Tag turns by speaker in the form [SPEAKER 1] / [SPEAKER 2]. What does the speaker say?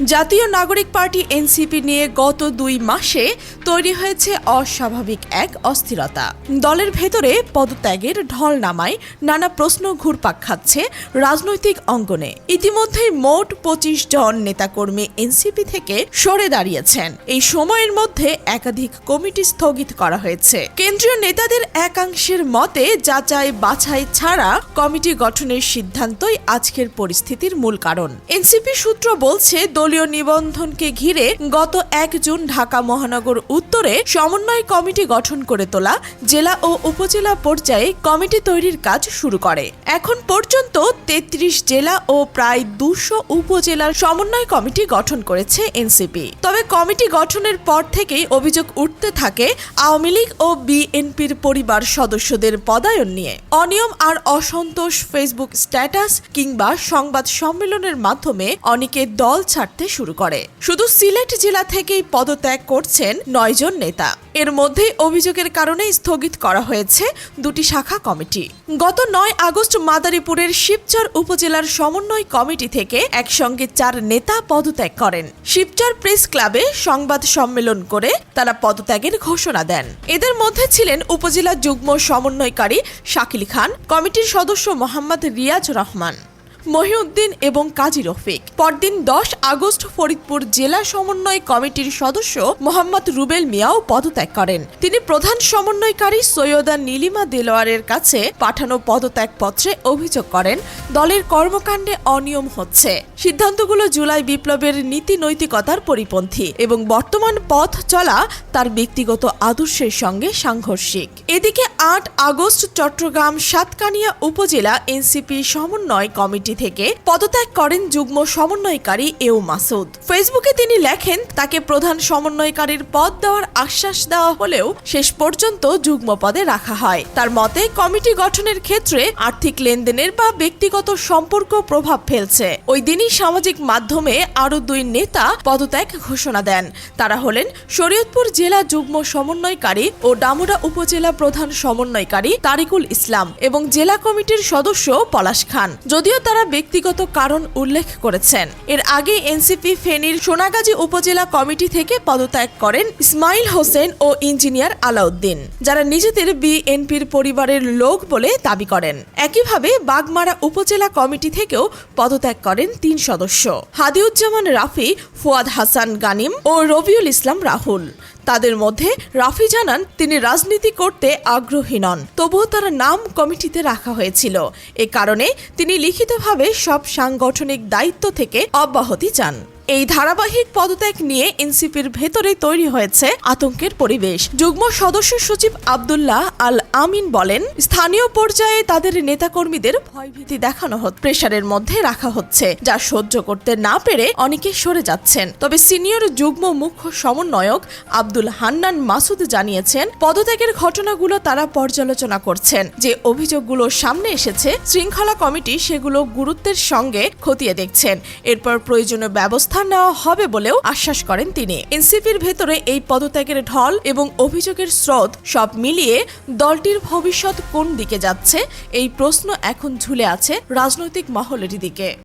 [SPEAKER 1] জাতীয় নাগরিক party NCP নিয়ে গত দুই মাসে তৈরি হয়েছে অস্বাভাবিক এক অস্থিরতা। দলের ভেতরে পদত্যাগের ঢল নামায়, নানা প্রশ্ন ঘুরপাক খাচ্ছে রাজনৈতিক অঙ্গনে। ইতিমধ্যেই মোট পঁচিশ জন নেতাকর্মী এনসিপি থেকে সরে দাঁড়িয়েছেন। এই সময়ের মধ্যে একাধিক কমিটি স্থগিত করা হয়েছে। কেন্দ্রীয় নেতাদের একাংশের মতে, যাচাই বাছাই ছাড়া কমিটি গঠনের সিদ্ধান্তই আজকের পরিস্থিতির মূল কারণ। এনসিপি সূত্র বলছে দলীয় নিবন্ধনকে ঘিরে গত এক জুন ঢাকা মহানগর উত্তরে সমন্বয় কমিটি গঠন করে তোলা জেলা ও উপজেলা পর্যায়ে কমিটি তৈরির কাজ শুরু করে। এখন পর্যন্ত তেত্রিশ জেলা ও প্রায় দুশো উপজেলার সমন্বয় কমিটি গঠন করেছে এনসিপি। তবে কমিটি গঠনের পর থেকেই অভিযোগ উঠতে থাকে আওয়ামী লীগ ও বিএনপির পরিবার সদস্যদের পদায়ন নিয়ে। অনিয়ম আর অসন্তোষ ফেসবুক স্ট্যাটাস কিংবা সংবাদ সম্মেলনের মাধ্যমে অনেকে দল ছাড়তে শুরু করে। শুধু সিলেট জেলা থেকেই পদত্যাগ করছেন নয়জন নেতা। এর মধ্যেই অভিযোগের কারণে স্থগিত করা হয়েছে দুটি শাখা কমিটি। গত নয় আগস্ট মাদারীপুরের শিবচর উপজেলার সমন্বয় কমিটি থেকে একসঙ্গে চার নেতা পদত্যাগ করেন। শিবচর প্রেস ক্লাবে সংবাদ সম্মেলন করে তারা পদত্যাগের ঘোষণা দেন। এদের মধ্যে ছিলেন উপজেলা যুগ্ম সমন্বয়কারী শাকিল খান, কমিটির সদস্য মোহাম্মদ রিয়াজ রহমান। মহিউদ্দিন এবং কাজী রফিক। পরদিন দশ আগস্ট ফরিদপুর জেলা সমন্বয় কমিটির সদস্য মোহাম্মদ রুবেল মিয়াও পদত্যাগ করেন। তিনি প্রধান সমন্বয়কারী সৈয়দা নীলিমা দেলোয়ারের কাছে পাঠানো পদত্যাগ পত্রে অভিযোগ করেন, দলের কর্মকাণ্ডে অনিয়ম হচ্ছে। সিদ্ধান্তগুলো জুলাই বিপ্লবের নীতি নৈতিকতার পরিপন্থী এবং বর্তমান পথ চলা তার ব্যক্তিগত আদর্শের সঙ্গে সাংঘর্ষিক। এদিকে আট আগস্ট চট্টগ্রাম সাতকানিয়া উপজেলা এনসিপি সমন্বয় কমিটি থেকে পদত্যাগ করেন যুগ্ম সমন্বয়কারী এও মাসুদ। ফেসবুকে তিনি লেখেন, তাকে প্রধান সমন্বয়কারীর পদ দেওয়ার আশ্বাস দেওয়া হলেও শেষ পর্যন্ত যুগ্ম পদে রাখা হয়। তার মতে, কমিটি গঠনের ক্ষেত্রে আর্থিক লেনদেনের বা ব্যক্তিগত সম্পর্ক প্রভাব ফেলছে। ওই দিনই সামাজিক মাধ্যমে আরও দুই নেতা পদত্যাগ ঘোষণা দেন। তারা হলেন শরীয়তপুর জেলা যুগ্ম সমন্বয়কারী ও ডামুরা উপজেলা প্রধান সমন্বয়কারী তারিকুল ইসলাম এবং জেলা কমিটির সদস্য পলাশ খান। যদিও তারা ব্যক্তিগত কারণ উল্লেখ করেছেন। এর আগে এনসিপি ফেনীর সোনাগাজী উপজেলা কমিটি থেকে পদত্যাগ করেন ইসমাইল হোসেন ও ইঞ্জিনিয়ার আলাউদ্দিন, যারা নিজেদের বিএনপির পরিবারের লোক বলে দাবি করেন। একইভাবে বাগমারা উপজেলা কমিটি থেকেও পদত্যাগ করেন তিন সদস্য, হাদিউজ্জামান রাফি, ফুয়াদ হাসান গানিম ও রবিউল ইসলাম রাহুল। তাদের মধ্যে রাফি জানান, তিনি রাজনীতি করতে আগ্রহী নন, তবুও তার নাম কমিটিতে রাখা হয়েছিল। এ কারণে তিনি লিখিতভাবে সব সাংগঠনিক দায়িত্ব থেকে অব্যাহতি চান। এই ধারাবাহিক পদত্যাগ নিয়ে এনসিপির ভেতরে তৈরি হয়েছে আতঙ্কের পরিবেশ। যুগ্ম সদস্য সচিব আবদুল্লাহ আল আমিন বলেন, স্থানীয় পর্যায়ে তাদের নেতাকর্মীদের ভয়ভীতি দেখানো হচ্ছে প্রেশারের মধ্যে রাখা হচ্ছে, যা সহ্য করতে না পেরে অনেকে সরে যাচ্ছেন। তবে সিনিয়র যুগ্ম মুখ্য সমন্বয়ক আব্দুল হান্নান মাসুদ জানিয়েছেন, পদত্যাগের ঘটনাগুলো তারা পর্যালোচনা করছেন, যে অভিযোগগুলো সামনে এসেছে, শৃঙ্খলা কমিটি সেগুলো গুরুত্বের সঙ্গে খতিয়ে দেখছেন। এরপর প্রয়োজনীয় ব্যবস্থা নেওয়া হবে বলেও আশ্বাস করেন তিনি। এনসিপির ভেতরে এই পদত্যাগের ঢল এবং অভিযোগের স্রোত সব মিলিয়ে দলটির ভবিষ্যৎ কোন দিকে যাচ্ছে? এই প্রশ্ন এখন ঝুলে আছে রাজনৈতিক মহলের দিকে।